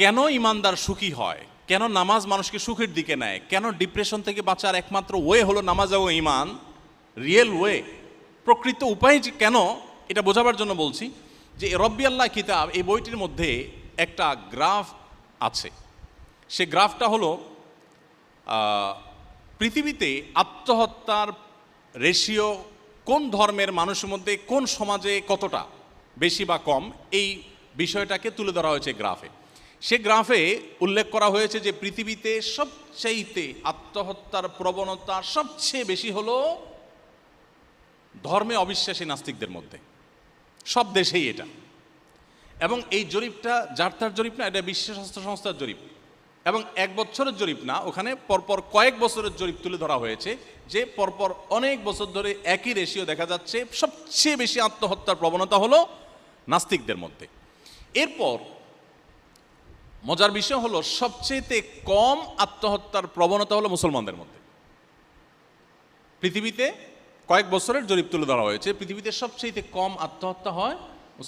কেন ইমানদার সুখী হয়? কেন নামাজ মানুষকে সুখের দিকে নেয়? কেন ডিপ্রেশন থেকে বাঁচার একমাত্র ওয়ে হলো নামাজ ও ইমান রিয়েল ওয়ে প্রকৃত উপায় যে কেন? এটা বোঝাবার জন্য বলছি যে রব্বি আল্লাহ কিতাব এই বইটির মধ্যে একটা গ্রাফ আছে। সে গ্রাফটা হলো পৃথিবীতে আত্মহত্যার রেশিও কোন ধর্মের মানুষের মধ্যে কোন সমাজে কতটা? বেশি বা কম? এই বিষয়টাকে তুলে ধরা হয়েছে গ্রাফে সে গ্রাফে উল্লেখ করা হয়েছে যে পৃথিবীতে সবচাইতে আত্মহত্যার প্রবণতা সবচেয়ে বেশি হলো ধর্মে অবিশ্বাসী নাস্তিকদের মধ্যে। সব দেশেই এটা। এবং এই জরিপটা যার তার জরিপ না, এটা বিশ্ব স্বাস্থ্য সংস্থার জরিপ। এবং এক বছরের জরিপ না, ওখানে পরপর কয়েক বছরের জরিপ তুলে ধরা হয়েছে যে পরপর অনেক বছর ধরে একই রেশিও দেখা যাচ্ছে। সবচেয়ে বেশি আত্মহত্যার প্রবণতা হলো নাস্তিকদের মধ্যে। এরপর মজার বিষয় হলো, সবচেয়েতে কম আত্মহত্যার প্রবণতা হলো মুসলমানদের মধ্যে। পৃথিবীতে কয়েক বছরের জরিপ তুলে ধরা হয়েছে, পৃথিবীতে সবচেয়ে কম আত্মহত্যা হয়